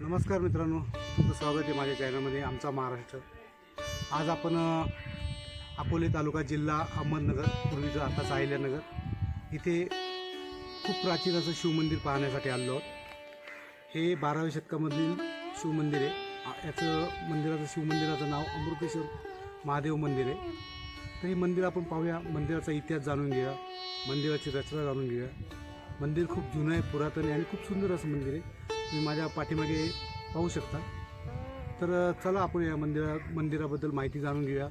नमस्कार मित्रांनो तुमचं स्वागत आहे माझ्या चॅनलमध्ये आमचा महाराष्ट्र. आज आपण अकोले तालुका जिल्हा अहमदनगर पूर्वीचं आता अहिल्यानगर इथे खूप प्राचीन असं शिवमंदिर पाहण्यासाठी आलो आहोत. हे बाराव्या शतकामधील शिवमंदिर आहे. याचं मंदिराचं शिवमंदिराचं नाव अमृतेश्वर महादेव मंदिर आहे. तर हे मंदिर आपण पाहूया. मंदिराचा इतिहास जाणून घेऊया. मंदिराची रचना जाणून घेऊया. मंदिर खूप जुनं आहे पुरातन आहे आणि खूप सुंदर असं मंदिर आहे. तुम्ही माझ्या पाठीमागे पाहू शकता. तर चला आपण या मंदिरा मंदिराबद्दल माहिती जाणून घेऊया.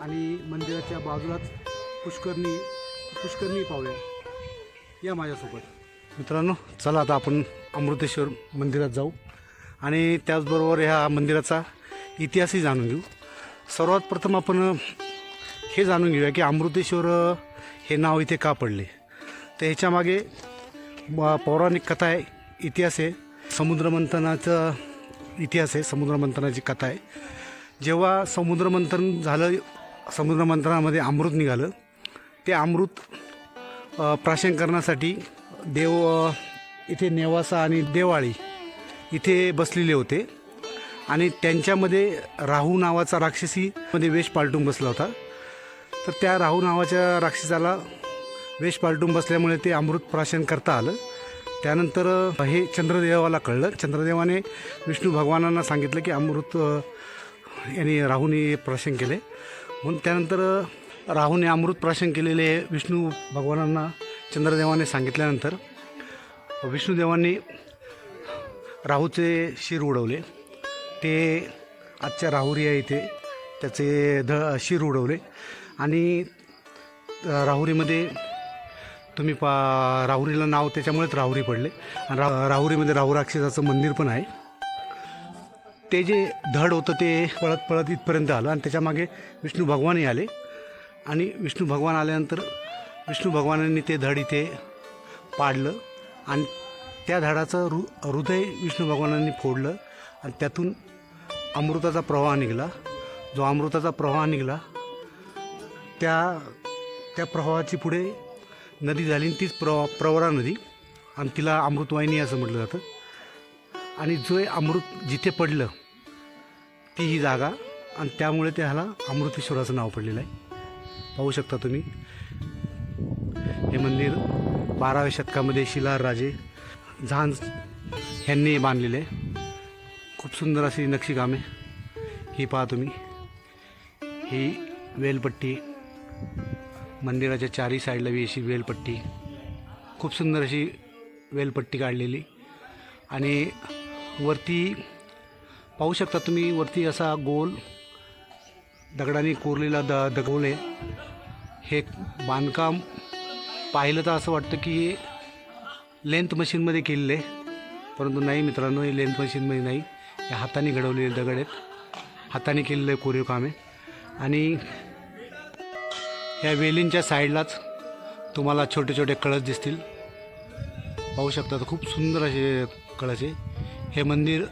आणि मंदिराच्या बाजूलाच पुष्करणी पुष्करणी पाहूया. या माझ्यासोबत. मित्रांनो चला आता आपण अमृतेश्वर मंदिरात जाऊ. आणि त्याचबरोबर ह्या मंदिराचा इतिहासही जाणून घेऊ. सर्वात प्रथम आपण हे जाणून घेऊया की अमृतेश्वर हे नाव इथे का पडले? तर ह्याच्यामागे पौराणिक कथा आहे इतिहास आहे. समुद्रमंथनाचा इतिहास आहे समुद्रमंथनाची कथा आहे. जेव्हा समुद्रमंथन झालं समुद्रमंथनामध्ये अमृत निघालं ते अमृत प्राशन करण्यासाठी देव इथे नेवासा आणि देवाळी इथे बसलेले होते. आणि त्यांच्यामध्ये राहू नावाचा राक्षसीमध्ये वेश पालटून बसला होता. तर त्या राहू नावाच्या राक्षसाला वेश पालटून बसल्यामुळे ते अमृत प्राशन करता आलं. त्यानंतर हे चंद्रदेवाला कळलं. चंद्रदेवाने विष्णू भगवानांना सांगितलं की अमृत यांनी राहूने प्राशन केले. म्हणून त्यानंतर राहूने अमृत प्राशन केलेले विष्णू भगवानांना चंद्रदेवाने सांगितल्यानंतर विष्णुदेवांनी राहूचे शिर उडवले. ते आजच्या राहुरी आहे इथे. त्याचे ध शिर उडवले. आणि राहुरीमध्ये तुम्ही पा राहुरीला नाव त्याच्यामुळेच राहुरी पडले. आणि रा राहुरीमध्ये राहुराक्षसाचं मंदिर पण आहे. ते जे धड होतं ते पळत पळत इथपर्यंत आलं आणि त्याच्यामागे विष्णू भगवानही आले. आणि विष्णू भगवान आल्यानंतर विष्णू भगवानांनी ते धड इथे पाडलं आणि त्या धडाचं हृ हृदय विष्णू भगवानांनी फोडलं आणि त्यातून अमृताचा प्रवाह निघाला. जो अमृताचा प्रवाह निघाला त्या त्या प्रवाहाची पुढे नदी झाली आणि तीच प्रवा प्रवरा नदी आणि तिला अमृतवाहिनी असं म्हटलं जातं. आणि जो अमृत जिथे पडलं ती ही जागा आणि त्यामुळे त्याला अमृतेश्वराचं नाव पडलेलं आहे. पाहू शकता तुम्ही. हे मंदिर बाराव्या शतकामध्ये शिलार राजे झांज ह्यांनी बांधलेले आहे. खूप सुंदर अशी नक्षीकामे. ही पहा तुम्ही. ही वेलपट्टी मंदिराच्या चारही साईडला बी अशी वेलपट्टी. खूप सुंदर अशी वेलपट्टी काढलेली. आणि वरती पाहू शकता तुम्ही वरती असा गोल दगडाने कोरलेला द दगवले हे बांधकाम पाहिलं तर असं वाटतं की हे लेंथ मशीनमध्ये केलेलं आहे. परंतु नाही मित्रांनो हे लेंथ मशीनमध्ये नाही. हे हाताने घडवलेले दगड आहेत. हाताने केलेलं आहे कोरीव काम आहे आणि ह्या वेलींच्या साईडलाच तुम्हाला छोटे छोटे कळस दिसतील. पाहू शकता खूप सुंदर असे कळस आहे. हे मंदिर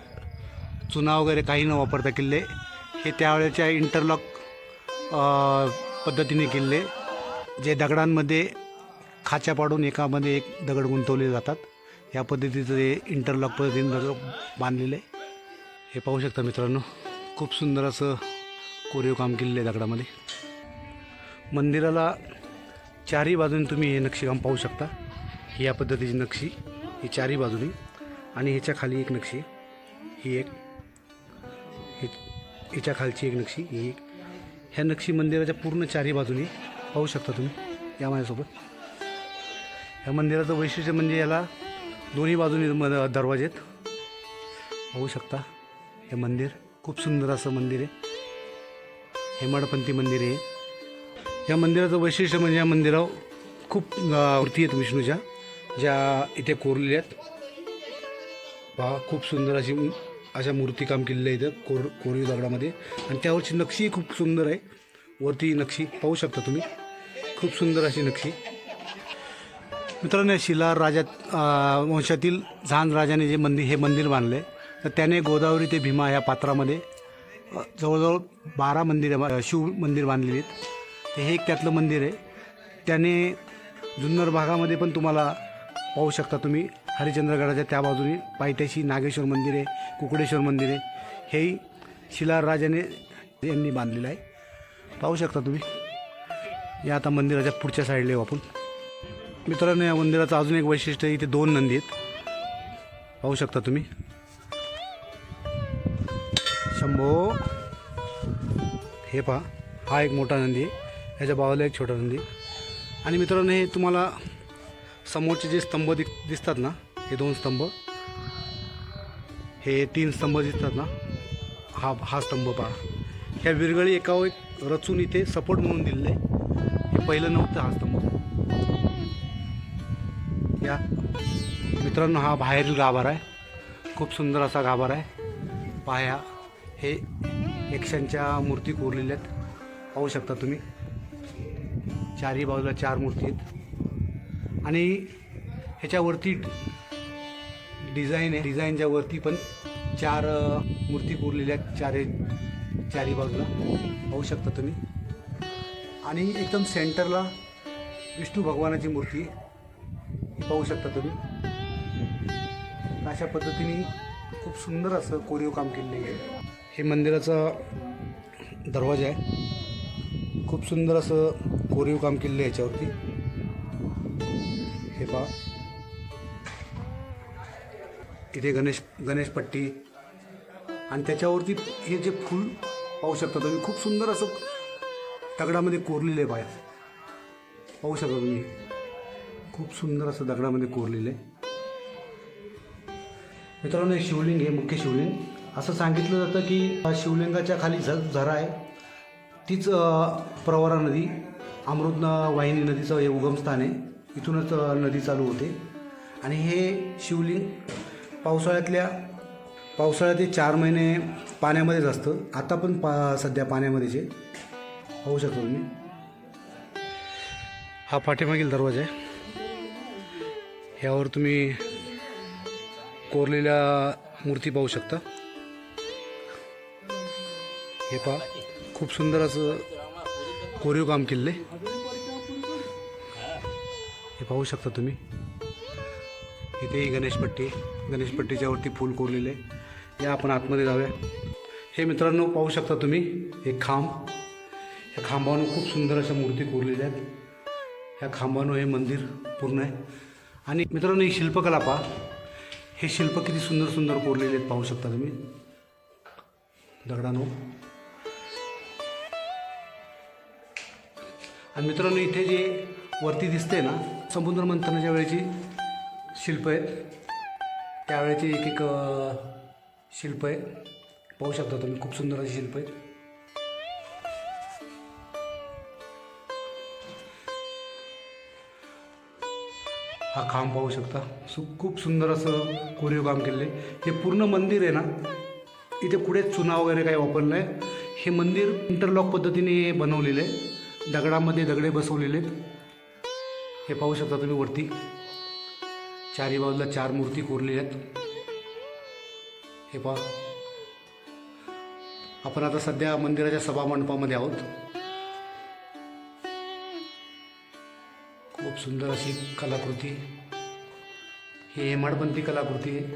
चुना वगैरे काही न वापरता किल्ले. हे त्यावेळेच्या इंटरलॉक पद्धतीने किल्ले. जे दगडांमध्ये खाच्या पाडून एकामध्ये एक दगड गुंतवले जातात. या पद्धतीचं जे इंटरलॉक पद्धतीने दगड बांधलेले आहे. हे पाहू शकता मित्रांनो खूप सुंदर असं कोरीव काम केलेलं आहे दगडामध्ये. मंदिराला चारही बाजूने तुम्ही हे नक्षीकाम पाहू शकता. ही या पद्धतीची नक्षी ही चारही बाजूने. आणि ह्याच्या खाली एक नक्षी ही एक. हे खालची एक नक्षी ही एक. ह्या नक्षी मंदिराच्या पूर्ण चारही बाजूने पाहू शकता तुम्ही या माझ्यासोबत. ह्या मंदिराचं वैशिष्ट्य म्हणजे याला दोन्ही बाजूने म- दरवाजे आहेत. पाहू शकता हे मंदिर खूप सुंदर असं मंदिर आहे. हेमाडपंथी मंदिर आहे. या मंदिराचं वैशिष्ट्य म्हणजे या मंदिरावर खूप मूर्ती आहेत विष्णूच्या ज्या इथे कोरलेल्या आहेत. पहा खूप सुंदर अशी अशा मूर्तीकाम केलेलं आहे इथं कोर कोरीव दगडामध्ये. आणि त्यावरची नक्षी खूप सुंदर आहे. वरती नक्षी पाहू शकता तुम्ही. खूप सुंदर अशी नक्षी. मित्रांनो शिलार राजा वंशातील झांज राजाने जे मंदिर हे मंदिर बांधले तर त्याने गोदावरी ते भीमा या पात्रामध्ये जवळजवळ बारा मंदिरं शिव मंदिर बांधलेली आहेत. ते हे एक त्यातलं मंदिर आहे. त्याने जुन्नर भागामध्ये पण तुम्हाला पाहू शकता तुम्ही. हरिश्चंद्रगडाच्या त्या बाजूने पायथ्याशी नागेश्वर मंदिर आहे कुकडेश्वर मंदिर आहे. हेही शिलाराजाने यांनी बांधलेलं आहे. पाहू शकता तुम्ही. या आता मंदिराच्या पुढच्या साईडला येऊ आपण. मित्रांनो या मंदिराचं अजून एक वैशिष्ट्य इथे दोन नंदी आहेत. पाहू शकता तुम्ही. शंभो. हे पहा हा एक मोठा नंदी आहे. ह्याच्या बाजूला एक छोटा नंदी. आणि मित्रांनो हे तुम्हाला समोरचे जे स्तंभ दिस दिसतात ना हे दोन स्तंभ हे तीन स्तंभ दिसतात ना हा हा स्तंभ पहा. ह्या विरगळी एकावर एक रचून इथे सपोर्ट म्हणून दिलेलं आहे हे पहिलं नव्हतं हा स्तंभ. या. मित्रांनो हा बाहेरील गाभार आहे. खूप सुंदर असा गाभार आहे. पाया. हे यक्षांच्या मूर्ती कोरलेल्या आहेत. पाहू शकता तुम्ही. चारही बाजूला चार मूर्ती आहेत. आणि ह्याच्यावरती डिझाईन आहे. डिझाईनच्या वरती पण चार मूर्ती कोरलेल्या आहेत. चारही चारी बाजूला. पाहू शकता तुम्ही. आणि एकदम सेंटरला विष्णू भगवानाची मूर्ती ही पाहू शकता तुम्ही. अशा पद्धतीने खूप सुंदर असं कोरीव काम केलेलं आहे. हे मंदिराचा दरवाजा आहे. खूप सुंदर असं कोरीव काम केलेलं आहे याच्यावरती. हे पहा. इथे गणेश गणेशपट्टी आणि त्याच्यावरती हे जे फूल पाहू शकता तुम्ही खूप सुंदर असं दगडामध्ये कोरलेलं आहे बाहेर पाहू शकता तुम्ही. खूप सुंदर असं दगडामध्ये कोरलेलं आहे. मित्रांनो हे शिवलिंग हे मुख्य शिवलिंग. असं सांगितलं जातं की शिवलिंगाच्या खाली झ झरा आहे. तीच प्रवरा नदी अमृतना वाहिनी नदीचं हे उगमस्थान आहे. इथूनच नदी चालू होते. आणि हे शिवलिंग पावसाळ्यातल्या पावसाळ्यात चार महिने पाण्यामध्येच असतं. आता पण पा सध्या पाण्यामध्येच आहे. पाहू शकतो तुम्ही. हा पाठीमागील दरवाजा आहे. ह्यावर तुम्ही कोरलेल्या मूर्ती पाहू शकता. हे पा खूप सुंदर असं कोरीव काम केलेलं. हे पाहू शकता तुम्ही. इथे गणेशपट्टी गणेशपट्टीच्या वरती फूल कोरलेले या आपण आतमध्ये जाऊया. हे मित्रांनो पाहू शकता तुम्ही हे खांब. ह्या खांबानं खूप सुंदर अशा मूर्ती कोरलेल्या आहेत. ह्या खांबानं हे मंदिर पूर्ण आहे. आणि मित्रांनो ही शिल्पकला पहा. हे शिल्प किती सुंदर सुंदर कोरलेले आहेत पाहू शकता तुम्ही. दगडानो आणि मित्रांनो इथे जे वरती दिसते ना समुद्र मंथनाच्या वेळेची शिल्प आहेत. त्यावेळेची एक एक शिल्प आहे. पाहू शकता तुम्ही खूप सुंदर अशी शिल्प आहेत. हा खांब पाहू शकता. सु खूप सुंदर असं कोरीव काम केलेलं आहे. हे पूर्ण मंदिर आहे ना इथे कुठे चुना वगैरे काही वापरलं आहे हे मंदिर इंटरलॉक पद्धतीने बनवलेलं आहे. दगडामध्ये दगडे बसवलेले आहेत. हे पाहू शकता तुम्ही वरती. चारी बाजूला चार मूर्ती कोरलेल्या आहेत. हे पहा. आपण आता सध्या मंदिराच्या सभामंडपामध्ये आहोत. खूप सुंदर अशी कलाकृती. ही हेमाडपंथी कलाकृती आहे.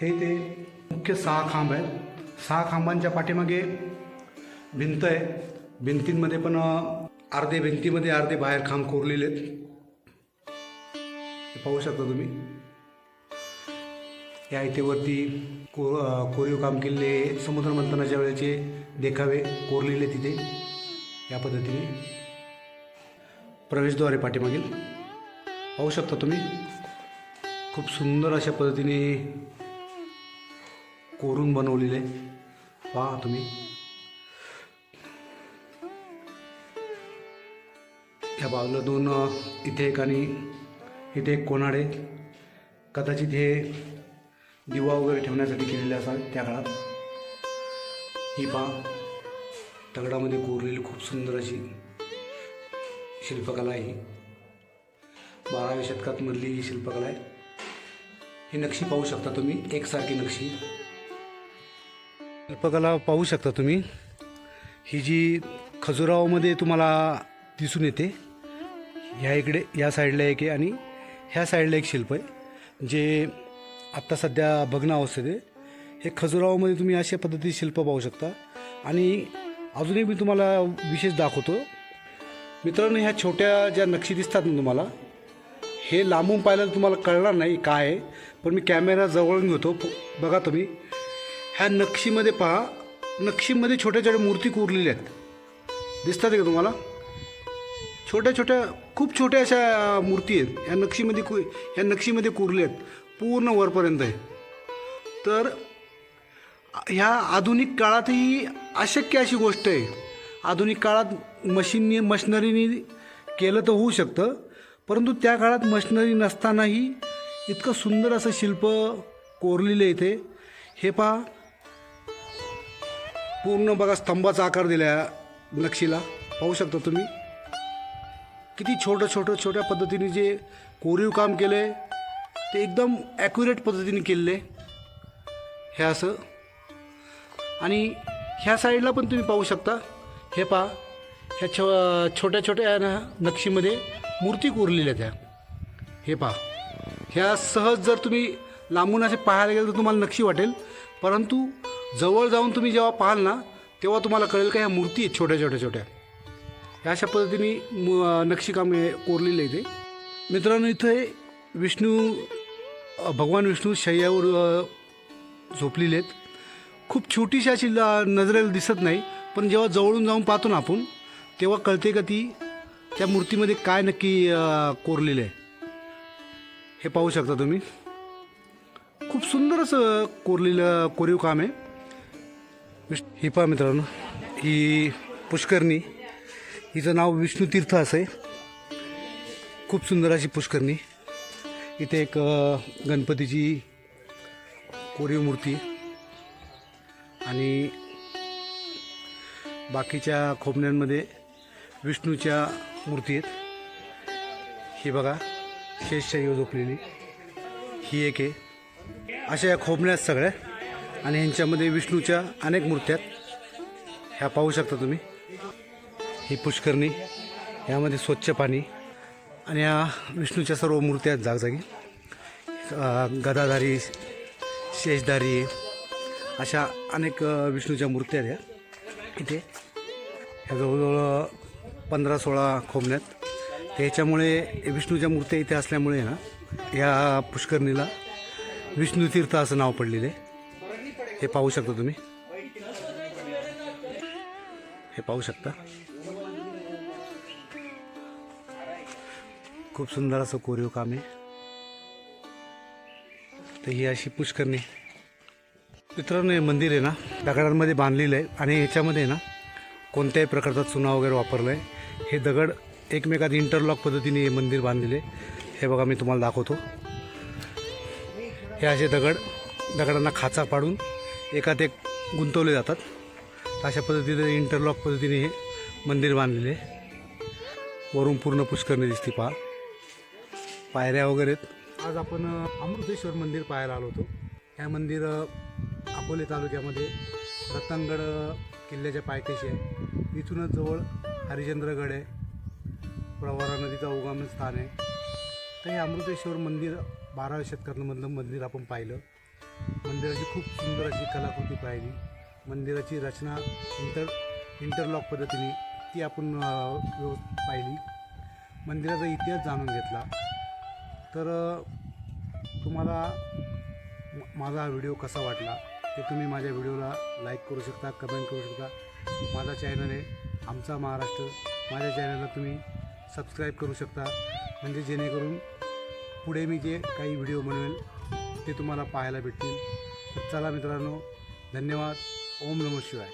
हे ते मुख्य सहा खांब आहेत. सहा खांबांच्या पाठीमागे भिंत आहे. भिंतींमध्ये पण अर्धे भिंतीमध्ये अर्धे बाहेर खांब कोरलेले आहेत. हे पाहू शकता तुम्ही. या इथेवरती को कोरीव काम केलेले समुद्र मंथनाच्या वेळेचे देखावे कोरलेले तिथे. या पद्धतीने प्रवेशद्वारे पाठीमागील. पाहू शकता तुम्ही. खूप सुंदर अशा पद्धतीने कोरून बनवलेले. पहा तुम्ही. या बाजूला दोन इथे एक आणि इथे एक कोणाडे कदाचित हे दिवा वगैरे ठेवण्यासाठी केलेले असाल त्या काळात. ही पहा दगडामध्ये कोरलेली खूप सुंदर अशी शिल्पकला आहे ही. बाराव्या शतकात मधली ही शिल्पकला आहे. ही नक्षी पाहू शकता तुम्ही एकसारखी नक्षी. शिल्पकला पाहू शकता तुम्ही. ही जी खजुरावमध्ये तुम्हाला दिसून येते ह्या इकडे या साईडला एक आहे आणि ह्या साईडला एक शिल्प आहे. जे आत्ता सध्या भग्न अवस्थेत आहे. हे खजुराहोमध्ये तुम्ही अशा पद्धतीचे शिल्प पाहू शकता. आणि अजूनही मी तुम्हाला विशेष दाखवतो. मित्रांनो ह्या छोट्या ज्या नक्षी दिसतात ना तुम्हाला हे लांबून पाहिलं तर तुम्हाला कळणार नाही काय आहे. पण मी कॅमेरा जवळून घेतो बघा तुम्ही. ह्या नक्षीमध्ये पहा. नक्षीमध्ये छोट्या छोट्या मूर्ती कोरलेल्या आहेत. दिसतात का तुम्हाला? छोट्या छोट्या खूप छोट्या अशा मूर्ती आहेत. ह्या नक्षीमध्ये कु ह्या नक्षीमध्ये कोरल्या आहेत. पूर्ण वरपर्यंत आहे. तर ह्या आधुनिक काळातही अशक्य अशी गोष्ट आहे. आधुनिक काळात मशीननी मशनरीनी केलं तर होऊ शकतं. परंतु त्या काळात मशनरी नसतानाही इतकं सुंदर असं शिल्प कोरलेलं आहे इथे. हे पहा. पूर्ण बघा स्तंभाचा आकार दिला नक्षीला. पाहू शकता तुम्ही. किती छोटं छोटं छोट्या पद्धतीने जे कोरीव काम केलं आहे ते एकदम ॲक्युरेट पद्धतीने केलेलं आहे हे असं. आणि ह्या साईडला पण तुम्ही पाहू शकता. हे पहा. ह्या छो छोट्या छोट्या ना नक्षीमध्ये मूर्ती कोरलेल्या त्या. हे पहा. ह्या सहज जर तुम्ही लांबून असे पाहायला गेलं तर तुम्हाला नक्षी वाटेल. परंतु जवळ जाऊन तुम्ही जेव्हा पाहाल ना तेव्हा तुम्हाला कळेल का ह्या मूर्ती आहेत छोट्या छोट्या छोट्या. अशा पद्धतीने म नक्षीकाम कोरलेलं आहे ते मित्रांनो इथे विष्णू भगवान विष्णू शय्यावर झोपलेले आहेत. खूप छोटीशी अशी ल- नजरेला दिसत नाही पण जेव्हा जवळून जाऊन पाहतो ना आपण तेव्हा कळते का ती त्या मूर्तीमध्ये काय नक्की कोरलेलं आहे. हे पाहू शकता तुम्ही. खूप सुंदर असं कोरलेलं कोरीव काम आहे. विष् ही पहा मित्रांनो ही पुष्करणी. हिचं नाव विष्णुतीर्थ असं. आहे खूप सुंदर अशी पुष्करणी. इथे एक गणपतीची कोरीव मूर्ती. आणि बाकीच्या खोबण्यांमध्ये विष्णूच्या मूर्ती आहेत. ही बघा शेषशाही झोपलेली. ही एक आहे. अशा या खोबण्या आहेत सगळ्या. आणि ह्यांच्यामध्ये विष्णूच्या अनेक मूर्त्या आहेत. ह्या पाहू शकता तुम्ही. ही पुष्करणी यामध्ये स्वच्छ पाणी आणि या विष्णूच्या सर्व मूर्त्या आहेत जागजागी. गदाधारी शेषधारी अशा अनेक विष्णूच्या मूर्त्या आहेत ह्या इथे ह्या जवळजवळ पंधरा सोळा खोबण्यात त्याच्यामुळे विष्णूच्या मूर्त्या इथे असल्यामुळे ना या पुष्करणीला विष्णुतीर्थ असं नाव पडलेलं आहे. हे पाहू शकता तुम्ही? हे पाहू शकता? खूप सुंदर असं कोरीव काम आहे. तर ही अशी पुष्करणी. मित्रांनो हे मंदिर आहे ना दगडांमध्ये बांधलेलं आहे आणि ह्याच्यामध्ये आहे ना कोणत्याही प्रकारचा चुना वगैरे वापरला आहे. हे दगड एकमेकात इंटरलॉक पद्धतीने हे मंदिर बांधलेले आहे. हे बघा मी तुम्हाला दाखवतो. हे असे दगड दगडांना खाचा पाडून एकात एक गुंतवले जातात. अशा पद्धतीने इंटरलॉक पद्धतीने हे मंदिर बांधलेले आहे. वरून पूर्ण पुष्करणी दिसते पहा. पायऱ्या वगैरे आहेत. आज आपण अमृतेश्वर मंदिर पाहायला आलो होतो. हे मंदिर अकोले तालुक्यामध्ये रतनगड किल्ल्याच्या पायथ्याशी आहे. इथूनच जवळ हरिचंद्रगड आहे. प्रवारा नदीचा उगम स्थान आहे. तर हे अमृतेश्वर मंदिर बाराव्या शतकातमधलं मंदिर आपण पाहिलं. मंदिराची खूप सुंदर अशी कलाकृती पाहिली. मंदिराची रचना इंटर इंटरलॉक पद्धतीने ती आपण व्यवस्थित पाहिली. मंदिराचा इतिहास जाणून घेतला. तर तुम्हाला माझा हा व्हिडिओ कसा वाटला ते तुम्ही माझ्या व्हिडिओला लाईक करू शकता कमेंट करू शकता. माझा चॅनल आहे आमचा महाराष्ट्र. माझ्या चॅनलला तुम्ही सबस्क्राईब करू शकता. म्हणजे जेणेकरून पुढे मी जे काही व्हिडिओ बनवेल ते तुम्हाला पाहायला भेटतील. तर चला मित्रांनो धन्यवाद. ओम नमः शिवाय.